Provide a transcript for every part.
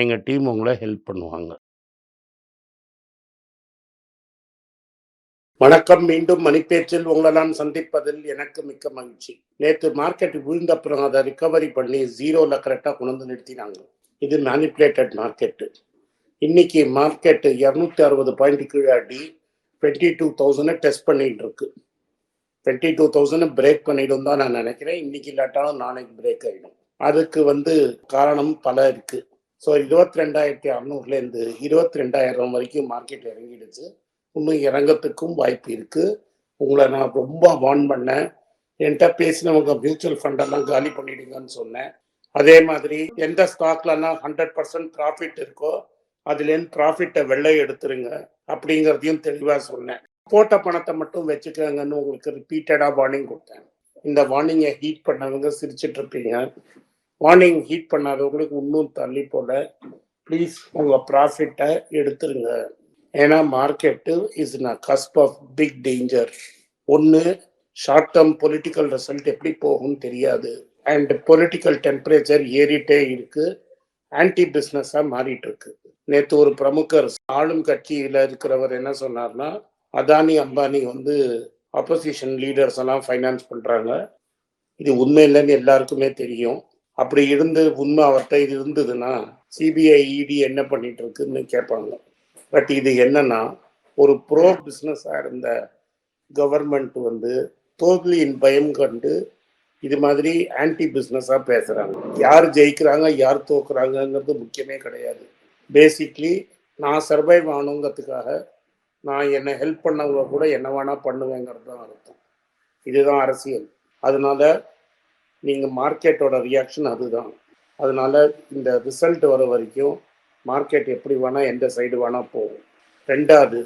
எங்கள் டீம் உங்களை ஹெல்ப் பண்ணுவாங்க. வணக்கம். மீண்டும் மணிப்பேச்சில் உங்களெல்லாம் நான் சந்திப்பதில் எனக்கு மிக்க மகிழ்ச்சி. நேற்று மார்க்கெட் விழுந்த அப்புறம் அதை ரிகவரி பண்ணி ஜீரோவில் கரெக்டாக கொண்டு வந்து நிறுத்தினாங்க. இது மேனிப்புலேட்டட் மார்க்கெட். இன்னைக்கு மார்க்கெட்டு இரநூத்தி அறுபது பாயிண்ட் டுவெண்ட்டி டூ 22,000 டெஸ்ட் பண்ணிட்டு இருக்கு. 22,000 பிரேக் பண்ணிடும் தான் நான் நினைக்கிறேன். இன்னைக்கு இல்லாட்டாலும் நாளைக்கு பிரேக் ஆகிடும் அதுக்கு வந்து காரணம் பல இருக்கு. ஸோ 22,600லேருந்து 22,000 வரைக்கும் மார்க்கெட் இறங்கிடுச்சு. இன்னும் இறங்கத்துக்கும் வாய்ப்பு இருக்குது உங்களை நான் ரொம்ப வார்ன் பண்ணேன். என்கிட்ட பேசினவங்க மியூச்சுவல் ஃபண்டெல்லாம் காலி பண்ணிடுங்கன்னு சொன்னேன். அதே மாதிரி எந்த ஸ்டாக்லலாம் 100% ப்ராஃபிட் இருக்கோ, அதுலேருந்து ப்ராஃபிட்டை வெள்ளை எடுத்துருங்க அப்படிங்கிறதையும் தெளிவாக சொன்னேன். போட்ட பணத்தை மட்டும் வச்சுக்கோங்கன்னு உங்களுக்கு ரிப்பீட்டடாக வார்னிங் கொடுத்தேன் இந்த வார்னிங்கை ஹீட் பண்ணவங்க சிரிச்சுட்டு இருப்பீங்க. மார்னிங் ஹீட் பண்ணாதவங்களுக்கு இன்னும் தள்ளி போல ப்ளீஸ் உங்கள் ப்ராஃபிட்டை எடுத்துருங்க. ஏன்னா market is now cusp of big danger. ஒன்று ஷார்ட் டேர்ம் பொலிட்டிக்கல் ரிசல்ட் எப்படி போகும்னு தெரியாது. அண்ட் பொலிட்டிக்கல் டெம்பரேச்சர் ஏறிட்டே இருக்கு. ஆன்டி பிஸ்னஸாக மாறிட்டு இருக்கு. நேற்று ஒரு பிரமுகர் ஆளும் கட்சியில் இருக்கிறவர் என்ன சொன்னார்னா, அதானி, அம்பானி வந்து அப்போசிஷன் லீடர்ஸ் எல்லாம் ஃபைனான்ஸ் பண்ணுறாங்க இது உண்மை இல்லைன்னு எல்லாருக்குமே தெரியும். அப்படி இருந்து உண்மை அவர்கிட்ட இது இருந்ததுன்னா, சிபிஐ, இடி என்ன பண்ணிட்டு இருக்குன்னு கேட்பாங்க. பட் இது என்னன்னா, ஒரு ப்ரோ பிஸ்னஸாக இருந்த கவர்மெண்ட் வந்து தோல்வியின் பயம் கண்டு இது மாதிரி ஆன்டி பிஸ்னஸாக பேசுகிறாங்க யார் ஜெயிக்கிறாங்க, யார் தோக்குறாங்கங்கிறது முக்கியமே கிடையாது. பேசிக்லி நான் சர்வைவ் ஆகணுங்கிறதுக்காக நான் என்னை ஹெல்ப் பண்ணவங்க கூட என்ன வேணால் பண்ணுவேங்கிறது தான் அர்த்தம். இதுதான் அரசியல். அதனால நீங்கள் மார்க்கெட்டோட ரியாக்ஷன் அதுதான். அதனால இந்த ரிசல்ட் வர வரைக்கும் மார்க்கெட் எப்படி வேணால் எந்த சைடு வேணால் போகும். ரெண்டாவது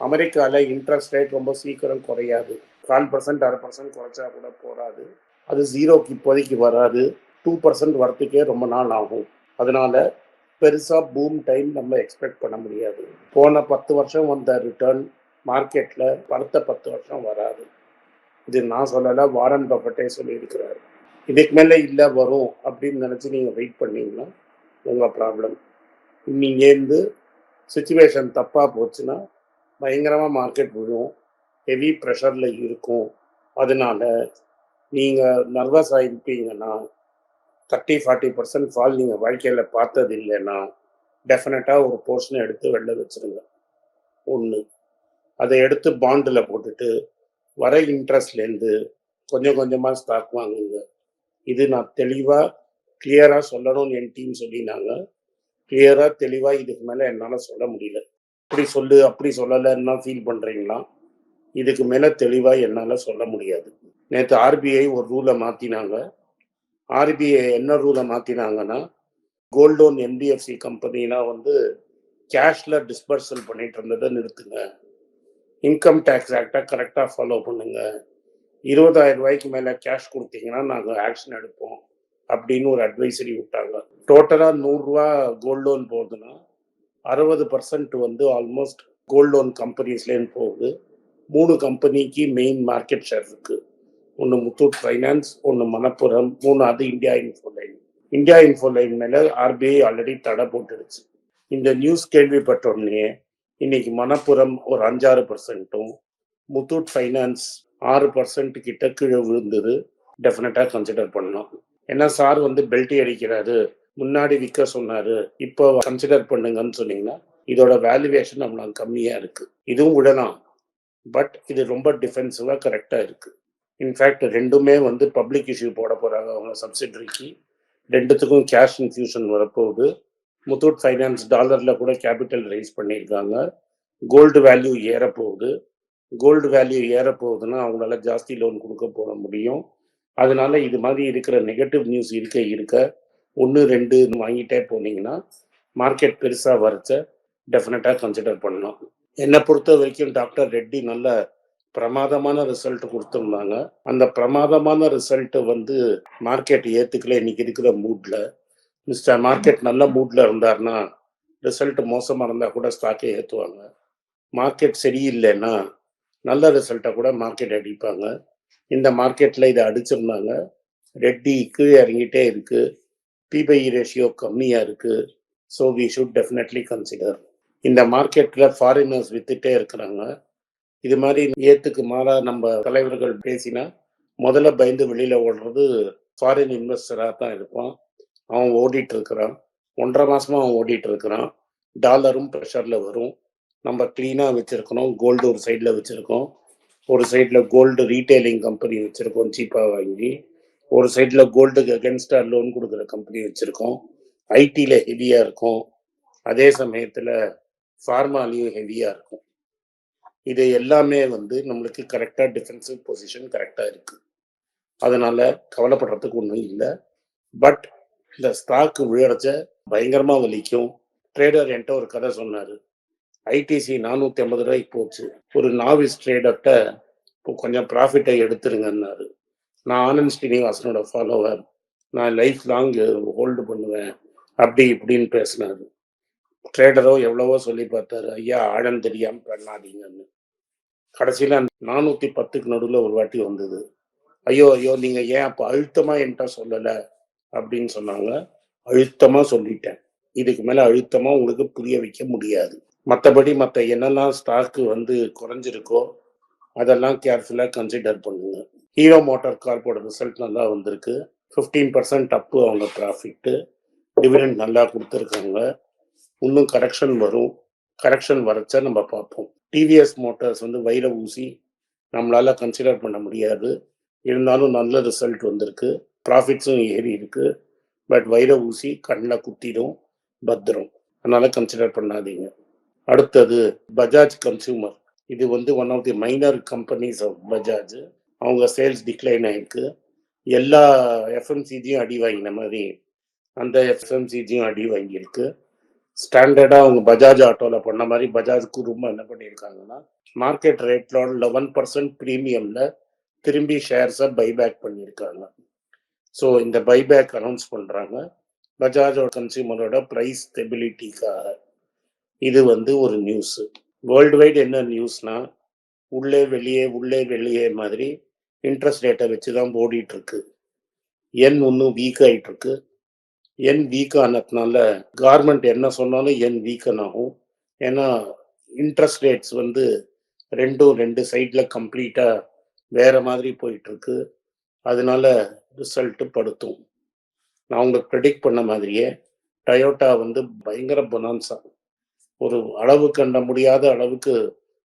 அமெரிக்காவில் இன்ட்ரெஸ்ட் ரேட் ரொம்ப சீக்கிரம் குறையாது. 1/4% 1/2% குறைச்சா கூட போகாது அது ஜீரோக்கு இப்போதைக்கு வராது. டூ பர்சன்ட் வரத்துக்கே ரொம்ப நாள் ஆகும். அதனால பெருசாக பூம் டைம் நம்ம எக்ஸ்பெக்ட் பண்ண முடியாது. போன 10 வருஷம் வந்த ரிட்டர்ன் மார்க்கெட்டில் அடுத்த 10 வருஷம் வராது. இது நான் சொல்லலை வாரன் பஃபெட்டே சொல்லியிருக்கிறாரு. இதுக்கு மேலே இல்லை வரும் அப்படின்னு நினச்சி நீங்கள் வெயிட் பண்ணீங்கன்னா உங்கள் ப்ராப்ளம். இங்கேருந்து சுச்சுவேஷன் தப்பாக போச்சுன்னா பயங்கரமாக மார்க்கெட் விழும். ஹெவி ப்ரெஷரில் இருக்கும். அதனால நீங்கள் நர்வஸ் ஆகிருப்பீங்கன்னா தேர்ட்டி ஃபார்ட்டி பர்சன்ட் ஃபால் நீங்கள் வாழ்க்கையில் பார்த்தது இல்லைன்னா, டெஃபினட்டாக ஒரு போர்ஷனை எடுத்து வெளில வச்சுருங்க. ஒன்று அதை எடுத்து பாண்டில் போட்டுட்டு வர இன்ட்ரெஸ்ட்லேருந்து கொஞ்சம் கொஞ்சமாக ஸ்டாக் வாங்குங்க. இது நான் தெளிவா, கிளியரா சொல்லணும்னு என் டீம் சொல்லினாங்க. கிளியரா, தெளிவா இதுக்கு மேல என்னால சொல்ல முடியல. இப்படி சொல்லு, அப்படி சொல்லலைன்னா ஃபீல் பண்றீங்களா? இதுக்கு மேல தெளிவா என்னால சொல்ல முடியாது. நேத்து ஆர்பிஐ ஒரு ரூலை மாத்தினாங்க. ஆர்பிஐ என்ன ரூலை மாத்தினாங்கன்னா, கோல்ட் லோன் என்பிஎஃப்சி கம்பெனினா வந்து கேஷ்ல டிஸ்பர்சல் பண்ணிட்டு இருந்ததை நிறுத்துங்க. இன்கம் டேக்ஸ் ஆக்ட்ட கரெக்டாக ஃபாலோ பண்ணுங்க. இருபதாயிரம் ரூபாய்க்கு மேல கேஷ் கொடுத்தீங்கன்னா நாங்க ஆக்ஷன் எடுப்போம். அப்படின்னு ஒரு அட்வைசரி விட்டாங்க. டோட்டலா நூறுரூவா கோல்ட் லோன் போகுதுன்னா, 60% வந்து ஆல்மோஸ்ட் கோல்ட் லோன் கம்பெனிஸ்லேருந்து போகுது. மூணு கம்பெனிக்கு மெயின் மார்க்கெட் ஷேர் இருக்கு. ஒன்று முத்தூட் ஃபைனான்ஸ், ஒன்று மணப்புரம், மூணாவது இந்தியா இன்ஃபோலைன். இந்தியா இன்ஃபோலைன் மேல ஆர்பிஐ ஆல்ரெடி தடை போட்டுடுச்சு. இந்த நியூஸ் கேள்விப்பட்டோடனே இன்னைக்கு மணப்புரம் ஒரு அஞ்சாறு பர்சன்ட்டும் முத்தூட் ஃபைனான்ஸ் ஆறு பர்சன்ட் கிட்ட கீழே விழுந்தது. டெஃபினட்டா கன்சிடர் பண்ணணும் ஏன்னா சார் வந்து பெல்ட் அடிக்கிறாரு. முன்னாடி விற்க சொன்னாரு. இப்போ கன்சிடர் பண்ணுங்கன்னு சொன்னீங்கன்னா, இதோட வேல்யூவேஷன் நம்மளுக்கு கம்மியா இருக்கு. இதுவும் விடலாம். பட் இது ரொம்ப டிஃபென்சிவா கரெக்டாக இருக்கு. இன்ஃபேக்ட் ரெண்டுமே வந்து பப்ளிக் இஷ்யூ போட போறாங்க அவங்க சப்சிடரிக்கு. ரெண்டுத்துக்கும் கேஷ் இன்ஃப்யூஷன் வரப்போகுது. முத்தூட் ஃபைனான்ஸ் டாலர்ல கூட கேபிட்டல் ரைஸ் பண்ணியிருக்காங்க. கோல்டு வேல்யூ ஏறப்போகுது. கோல்டு வேல்யூ ஏறப்போகுதுன்னா அவங்களால ஜாஸ்தி லோன் கொடுக்க போக முடியும். அதனால இது மாதிரி இருக்கிற நெகட்டிவ் நியூஸ் இருக்க இருக்க 1, 2 வாங்கிட்டே போனீங்கன்னா, மார்க்கெட் பெருசாக வரைச்ச டெஃபினட்டாக கன்சிடர் பண்ணலாம். என்னை பொறுத்த வரைக்கும் டாக்டர் ரெட்டி நல்ல பிரமாதமான ரிசல்ட் கொடுத்துருந்தாங்க. அந்த பிரமாதமான ரிசல்ட்டை வந்து மார்க்கெட் ஏற்றுக்கல இன்னைக்கு இருக்கிற மூட்ல. மிஸ்டர் மார்க்கெட் நல்ல மூட்ல இருந்தாருன்னா ரிசல்ட் மோசமாக இருந்தால் கூட ஸ்டாக்கை ஏற்றுவாங்க மார்க்கெட் சரியில்லைன்னா நல்ல ரிசல்ட்டை கூட மார்க்கெட் அடிப்பாங்க. இந்த மார்க்கெட்டில் இதை அடிச்சிருந்தாங்க. ரெட்டி கீழே இறங்கிட்டே இருக்கு. பிபை ரேஷியோ கம்மியாக இருக்கு. So we should definitely consider இந்த மார்க்கெட்டில் ஃபாரினர்ஸ் வித்துட்டே இருக்கிறாங்க. இது மாதிரி ஏத்துக்கு மாறாக நம்ம தலைவர்கள் பேசினா முதல்ல பயந்து வெளியில் ஓடுறது ஃபாரின் இன்வெஸ்டராக தான் இருப்பான். அவன் ஓடிட்டு இருக்கிறான். ஒன்றரை மாசமா அவன் ஓடிட்டு இருக்கிறான். டாலரும் ப்ரெஷரில் வரும். நம்ம க்ளீனாக வச்சுருக்கணும். கோல்டு ஒரு சைடில் வச்சுருக்கோம். ஒரு சைடில் கோல்டு ரீட்டைலிங் கம்பெனி வச்சுருக்கோம் சீப்பாக வாங்கி. ஒரு சைடில் கோல்டுக்கு அகென்ஸ்டாக லோன் கொடுக்குற கம்பெனி வச்சுருக்கோம். ஐடியில் ஹெவியாக இருக்கும். அதே சமயத்தில் ஃபார்மாலையும் ஹெவியாக இருக்கும். இது எல்லாமே வந்து நம்மளுக்கு கரெக்டாக டிஃபென்சிவ் பொசிஷன் கரெக்டாக இருக்குது அதனால் கவலைப்படுறதுக்கு ஒன்றும் இல்லை. பட் இந்த ஸ்டாக் விழறச்ச பயங்கரமாக வலிக்கும். ட்ரேடர் என்கிட்ட ஒரு கதை சொன்னார். ஐடிசி நானூத்தி ஐம்பது ரூபாய்க்கு போச்சு. ஒரு நாவிஸ் ட்ரேடர்கிட்ட இப்போ கொஞ்சம் ப்ராஃபிட்டை எடுத்துருங்கன்னாரு. நான் ஆனந்த் ஸ்ரீனிவாசனோட ஃபாலோவர் நான் லைஃப் லாங் ஹோல்டு பண்ணுவேன். அப்படி இப்படின்னு பேசினாரு. ட்ரேடரோ எவ்வளவோ சொல்லி பார்த்தாரு. ஐயா ஆழம் தெரியாம பண்ணாதீங்கன்னு. கடைசியில நானூத்தி பத்துக்கு நடுவில் ஒரு வாட்டி வந்தது. ஐயோ ஐயோ நீங்க ஏன் அப்போ அழுத்தமா என்கிட்ட சொல்லல? அப்படின்னு சொன்னாங்க. அழுத்தமா சொல்லிட்டேன். இதுக்கு மேல அழுத்தமா உங்களுக்கு புரிய வைக்க முடியாது. மற்றபடி மற்ற என்னெல்லாம் ஸ்டாக்கு வந்து குறைஞ்சிருக்கோ அதெல்லாம் கேர்ஃபுல்லாக கன்சிடர் பண்ணுங்க. ஹீரோ மோட்டார் கார்போட ரிசல்ட் நல்லா வந்திருக்கு. ஃபிஃப்டீன் பர்சன்ட் அப்பு அவங்க ப்ராஃபிட்டு டிவிடெண்ட் நல்லா கொடுத்துருக்காங்க. இன்னும் கரெக்ஷன் வரும். கரெக்ஷன் வரச்சா நம்ம பார்ப்போம். டிவிஎஸ் மோட்டார்ஸ் வந்து வைர ஊசி நம்மளால கன்சிடர் பண்ண முடியாது. இருந்தாலும் நல்ல ரிசல்ட் வந்திருக்கு. ப்ராஃபிட்ஸும் ஏறி இருக்கு. பட் வைர ஊசி கண்ணில் குத்திடும் பத்திரம். அதனால கன்சிடர் பண்ணாதீங்க. அடுத்தது பஜாஜ் கன்சியூமர் இது வந்து one of the minor companies of Bajaj. அவங்க சேல்ஸ் டிக்ளைன் ஆயிருக்கு. எல்லா எஃப்எம்சிஜியும் அடி வாங்கின மாதிரி அந்த எஃப்எம்சிஜியும் அடி வாங்கியிருக்கு. ஸ்டாண்டர்டாக அவங்க பஜாஜ் ஆட்டோவில் பண்ண மாதிரி பஜாஜ் குருமா என்ன பண்ணியிருக்காங்கன்னா மார்க்கெட் ரேட்ல லெவன் பர்சன்ட் ப்ரீமியமில் திரும்பி ஷேர்ஸை பைபேக் பண்ணியிருக்காங்க. ஸோ இந்த பைபேக் அனௌன்ஸ் பண்ணுறாங்க பஜாஜோட கன்சியூமரோட ப்ரைஸ் ஸ்டெபிலிட்டிக்காக இது வந்து ஒரு நியூஸ் வேர்ல்டு வைட் என்ன நியூஸ்னா உள்ளே வெளியே உள்ளே வெளியே மாதிரி இன்ட்ரெஸ்ட் ரேட்டை வச்சு தான் ஓடிட்டு இருக்கு. என் இன்னும் வீக் ஆகிட்டு இருக்கு என் வீக் ஆனதுனால கார்மெண்ட் என்ன சொன்னாலும் என் வீக்கன் ஆகும். ஏன்னா இன்ட்ரெஸ்ட் ரேட்ஸ் வந்து ரெண்டும் ரெண்டு சைடில் கம்ப்ளீட்டாக வேற மாதிரி போயிட்டு இருக்கு அதனால ரிசல்ட் படுத்தும். நான் உங்களுக்கு ப்ரெடிக்ட் பண்ண மாதிரியே டயோட்டா வந்து பயங்கர பொனான்சா ஒரு அளவு கண்ட முடியாத அளவுக்கு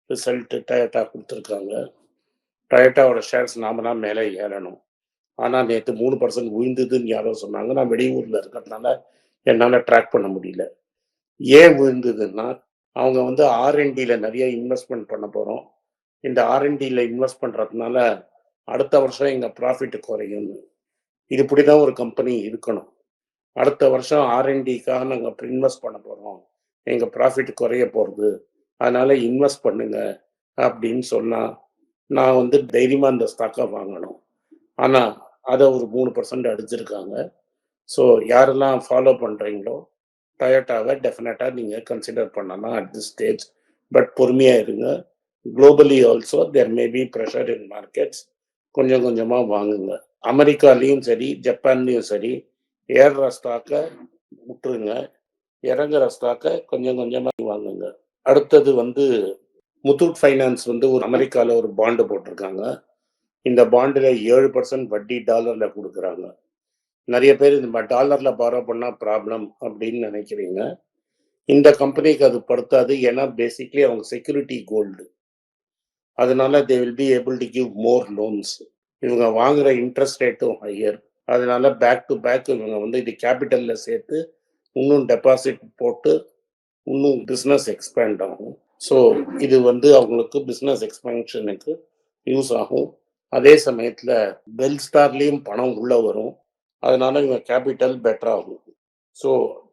ரிசல்ட்டு டயட்டா கொடுத்துருக்காங்க. டயட்டாவோட ஷேர்ஸ் நாம தான் மேலே ஏறணும். ஆனால் நேற்று மூணு பர்சன்ட் விழுந்ததுன்னு யாரோ சொன்னாங்க. நான் வெளியூரில் இருக்கிறதுனால என்னால் ட்ராக் பண்ண முடியல. ஏன் விழுந்ததுன்னா அவங்க வந்து ஆர்என்டியில் நிறைய இன்வெஸ்ட்மெண்ட் பண்ண போகிறோம் இந்த ஆர்என்டியில் இன்வெஸ்ட் பண்ணுறதுனால அடுத்த வருஷம் எங்கள் ப்ராஃபிட் குறையும்னு இது இப்படி தான் ஒரு கம்பெனி இருக்கணும். அடுத்த வருஷம் ஆர்என்டிக்காக நாங்கள் இன்வெஸ்ட் பண்ண போகிறோம் எங்கள் ப்ராஃபிட் குறைய போகிறது அதனால் இன்வெஸ்ட் பண்ணுங்க அப்படின்னு சொன்னால் நான் வந்து தைரியமாக இந்த ஸ்டாக்கை வாங்கணும். ஆனால் அதை ஒரு மூணு பர்சன்ட் அடிச்சிருக்காங்க. ஸோ யாரெல்லாம் ஃபாலோ பண்ணுறீங்களோ டயோட்டாவை டெஃபினட்டாக நீங்கள் கன்சிடர் பண்ணலாம் அட் திஸ் ஸ்டேஜ் பட் பொறுமையாக இருங்க. Globally also there may be pressure in markets கொஞ்சம் கொஞ்சமாக வாங்குங்க. அமெரிக்காலேயும் சரி ஜப்பான்லேயும் சரி ஏறுற ஸ்டாக்கை விட்டுருங்க. இறங்குற ஸ்டாக்கை கொஞ்சம் கொஞ்சமாக வாங்குங்க. அடுத்தது வந்து முத்தூட் ஃபைனான்ஸ் வந்து ஒரு அமெரிக்காவில் ஒரு பாண்டு போட்டிருக்காங்க. இந்த பாண்டில் ஏழு பர்சன்ட் வட்டி டாலரில் கொடுக்குறாங்க. நிறைய பேர் இந்த டாலரில் பாரோ பண்ணால் ப்ராப்ளம் அப்படின்னு நினைக்கிறீங்க. இந்த கம்பெனிக்கு அது படுத்தாது ஏன்னா பேசிக்லி அவங்க செக்யூரிட்டி கோல்டு அதனால they will be able to give more loans இவங்க வாங்குற இன்ட்ரெஸ்ட் ரேட்டும் ஹையர் அதனால பேக் டு பேக் இவங்க வந்து இது கேபிட்டலில் சேர்த்து இன்னும் டெபாசிட் போட்டு இன்னும் பிஸ்னஸ் எக்ஸ்பேண்ட் ஆகும். ஸோ இது வந்து அவங்களுக்கு பிஸ்னஸ் எக்ஸ்பென்ஷனுக்கு யூஸ் ஆகும். அதே சமயத்தில் பெல் ஸ்டார்லேயும் பணம் உள்ளே வரும். அதனால இவங்க capital பெட்டராகும் so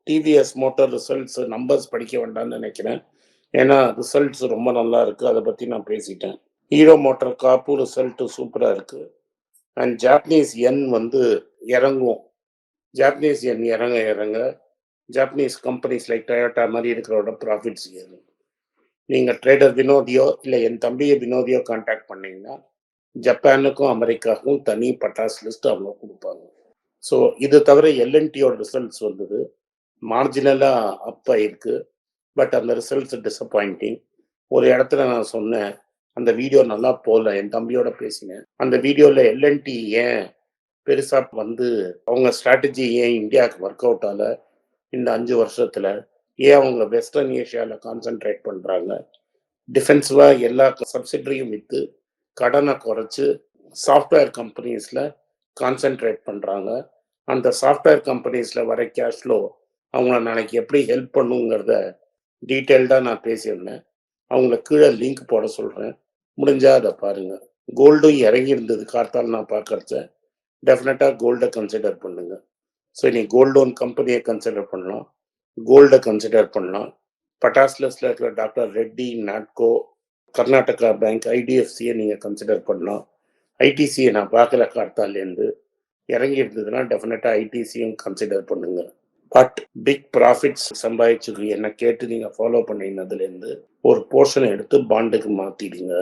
TVS motor results numbers படிக்க வேண்டாம்னு நினைக்கிறேன். ஏன்னா ரிசல்ட்ஸ் ரொம்ப நல்லா இருக்குது அதை பற்றி நான் பேசிட்டேன். ஹீரோ மோட்டார் காப்பு ரிசல்ட்டு சூப்பராக இருக்கு. அண்ட் ஜாப்பனீஸ் என் வந்து இறங்கும். ஜாப்பனீஸ் என் இறங்க இறங்க. ஜாப்பனீஸ் கம்பெனிஸ் லைக் டொயோட்டா மாதிரி இருக்கிறோட ப்ராஃபிட்ஸ் ஏறும். நீங்கள் ட்ரேடர் வினோதியோ இல்லை என் தம்பியை வினோதியோ காண்டாக்ட் பண்ணீங்கன்னா ஜப்பானுக்கும் அமெரிக்காவுக்கும் தனி பட்டாஸ் லிஸ்ட் அவங்க கொடுப்பாங்க. ஸோ இது தவிர எல்என்டியோட ரிசல்ட்ஸ் வந்தது. மார்ஜினலாக அப் ஆயிருக்கு. பட் அந்த ரிசல்ட்ஸ் டிசப்பாயிண்டிங் ஒரு இடத்துல நான் சொன்னேன் அந்த வீடியோ நல்லா போகல என் தம்பியோட பேசினேன். அந்த வீடியோவில் எல்என்டி ஏன் பெருசாக வந்து அவங்க ஸ்ட்ராட்டஜி ஏன் இந்தியாவுக்கு ஒர்க் அவுட் ஆகலை இந்த அஞ்சு வருஷத்துல ஏன் அவங்க வெஸ்டர்ன் ஏஷியாவில் கான்சென்ட்ரேட் பண்ணுறாங்க டிஃபென்சிவாக எல்லா சப்சிடரியும் விற்று கடனை குறைச்சு சாஃப்ட்வேர் கம்பெனிஸில் கான்சென்ட்ரேட் பண்ணுறாங்க அந்த சாஃப்ட்வேர் கம்பெனிஸில் வர கேஷ் ஃப்ளோ அவங்கள நாளைக்கு எப்படி ஹெல்ப் பண்ணுங்கிறத டீட்டெயில்டாக நான் பேசியிருந்தேன். அவங்கள கீழே லிங்க் போட சொல்கிறேன் முடிஞ்சால் அதை பாருங்கள் கோல்டும் இறங்கி இருந்தது கார்த்தால் நான் பார்க்கறச்ச டெஃபினட்டாக கோல்டை கன்சிடர் பண்ணுங்கள் ஸோ நீ கோல்ட் லோன் கம்பெனியை கன்சிடர் பண்ணலாம். கோல்டை கன்சிடர் பண்ணலாம். பட்டாஸ்லஸில் இருக்கிற டாக்டர் ரெட்டி நாட்கோ கர்நாடகா பேங்க் ஐடிஎஃப்சியை நீங்கள் கன்சிடர் பண்ணலாம். ஐடிசியை நான் பார்க்கல கார்த்தாலேருந்து இறங்கி இருந்ததுன்னா டெஃபினட்டாக ஐடிசியும் கன்சிடர் பண்ணுங்க. பட் பிக் ப்ராஃபிட்ஸ் சம்பாதிச்சுக்கு என்ன கேட்டு நீங்கள் ஃபாலோ பண்ணினதுலேருந்து ஒரு போர்ஷனை எடுத்து பாண்டுக்கு மாற்றிடுங்க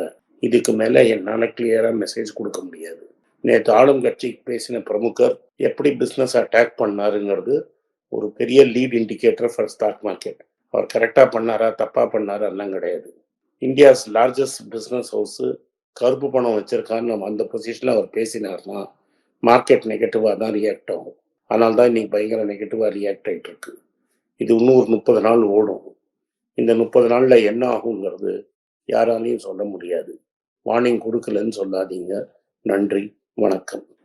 இதுக்கு மேலே என்னால் கிளியராக மெசேஜ் கொடுக்க முடியாது. நேற்று ஆளும் கட்சிக்கு பேசின பிரமுகர் எப்படி பிஸ்னஸ் அட்டாக் பண்ணாருங்கிறது ஒரு பெரிய lead indicator for stock market அவர் கரெக்டாக பண்ணாரா தப்பாக பண்ணாரா கிடையாது. இந்தியாஸ் லார்ஜஸ்ட் பிஸ்னஸ் ஹவுஸு கருப்பு பணம் வச்சிருக்கான்னு நம்ம அந்த பொசிஷனில் அவர் பேசினார்னா மார்க்கெட் நெகட்டிவாக தான் ரியாக்ட் ஆகும். ஆனால் தான் இன்னைக்கு பயங்கர நெகட்டிவாக ரியாக்ட் ஆகிட்டு இருக்கு இது இன்னும் ஒரு முப்பது நாள் ஓடும். இந்த முப்பது நாளில் என்ன ஆகுங்கிறது யாராலையும் சொல்ல முடியாது. வார்னிங் கொடுக்கலன்னு சொல்லாதீங்க. நன்றி. வணக்கம்.